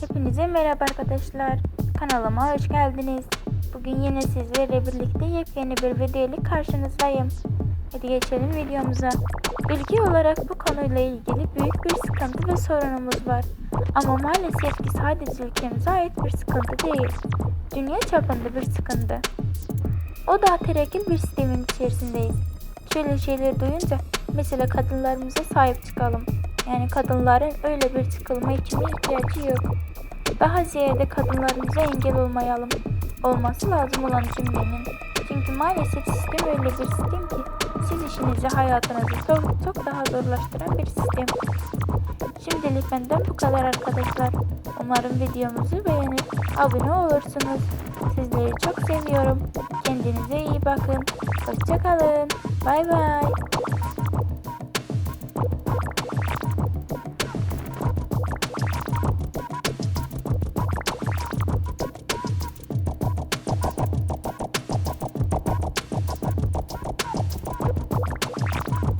Hepinize merhaba arkadaşlar. Kanalıma hoş geldiniz. Bugün yine sizlerle birlikte yepyeni bir video ile karşınızdayım. Hadi geçelim videomuza. Ülke olarak bu konuyla ilgili büyük bir sıkıntı ve sorunumuz var. Ama maalesef ki sadece ülkemize ait bir sıkıntı değil. Dünya çapında bir sıkıntı. O da ataerkil bir sistemin içerisindeyiz. Şöyle şeyleri duyunca mesela kadınlarımıza sahip çıkalım. Yani kadınların öyle bir çıkılma içine ihtiyacı yok. Daha ziyade kadınlarımıza engel olmayalım. Olması lazım olan cümlenin. Çünkü maalesef sistem öyle bir sistem ki siz işinizi hayatınızı çok, çok daha zorlaştıran bir sistem. Şimdilik benden bu kadar arkadaşlar. Umarım videomuzu beğenip abone olursunuz. Sizleri çok seviyorum. Kendinize iyi bakın. Hoşçakalın. Bay bay.